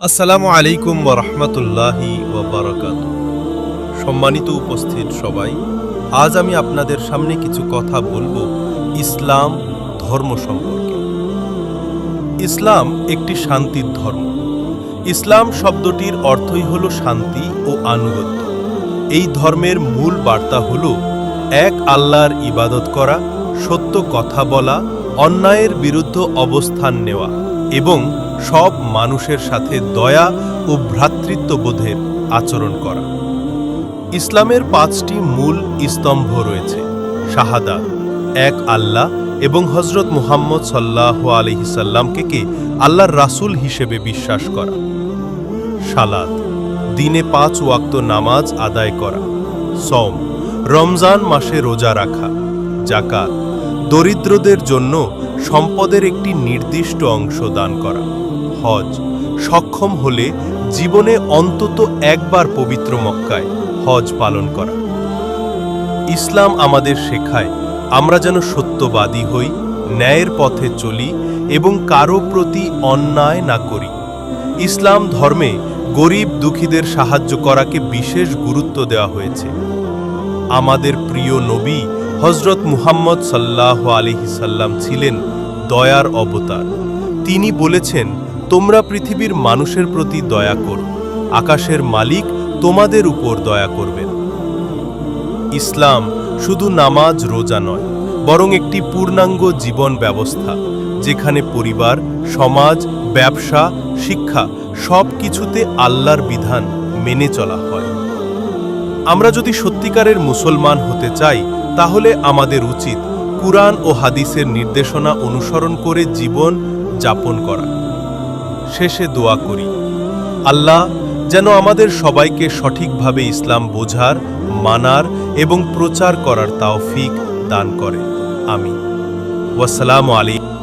আসসালামু আলাইকুম ওরহমতুল্লাহি ওবরাকাত সম্মানিত উপস্থিত সবাই, আজ আমি আপনাদের সামনে কিছু কথা বলব ইসলাম ধর্ম সম্পর্কে। ইসলাম একটি শান্তির ধর্ম। ইসলাম শব্দটির অর্থই হল শান্তি ও আনুগত্য। এই ধর্মের মূল বার্তা হল এক আল্লাহর ইবাদত করা, সত্য কথা বলা, অন্যায়ের বিরুদ্ধে অবস্থান নেওয়া। এবং সব মানুষের সাথে দয়া ও ভ্রাতৃত্ববোধের আচরণ করা। ইসলামের পাঁচটি মূল স্তম্ভ রয়েছে, শাহাদা, এক আল্লাহ এবং হজরত মুহাম্মদ সাল্লাহ আলহিসাল্লামকে কে আল্লাহর রাসূল হিসেবে বিশ্বাস করা। সালাদ দিনে পাঁচ ওয়াক্ত নামাজ আদায় করা। সম রমজান মাসে রোজা রাখা। জাকাত দরিদ্রদের জন্য সম্পদের একটি নির্দিষ্ট অংশ দান করা। হজ সক্ষম হলে জীবনে অন্তত একবার পবিত্র মক্কায় হজ পালন করা। ইসলাম আমাদের শেখায়, আমরা যেন সত্যবাদী হই, ন্যায়ের পথে চলি এবং কারও প্রতি অন্যায় না করি। ইসলাম ধর্মে গরিব দুঃখীদের সাহায্য করাকে বিশেষ গুরুত্ব দেওয়া হয়েছে। আমাদের প্রিয় নবী হজরত মুহাম্মদ সাল্লাহ আলিহিসাল্লাম ছিলেন দয়ার অবতার। তিনি বলেছেন, তোমরা পৃথিবীর মানুষের প্রতি দয়া করো, আকাশের মালিক তোমাদের উপর দয়া করবেন। ইসলাম শুধু নামাজ, রোজা নয়, বরং একটি পূর্ণাঙ্গ জীবন ব্যবস্থা, যেখানে পরিবার, সমাজ, ব্যবসা, শিক্ষা সব কিছুতে আল্লাহর বিধান মেনে চলা হয়। আমরা যদি সত্যিকারের মুসলমান হতে চাই তাহলে আমাদের উচিত কুরআন ও হাদিসের নির্দেশনা অনুসরণ করে জীবন যাপন করা। শেষে দোয়া করি, আল্লাহ যেন আমাদের সবাইকে সঠিকভাবে ইসলাম বোঝার, মানার এবং প্রচার করার তাওফিক দান করে আমি ওয়াসালামু আলাইকুম।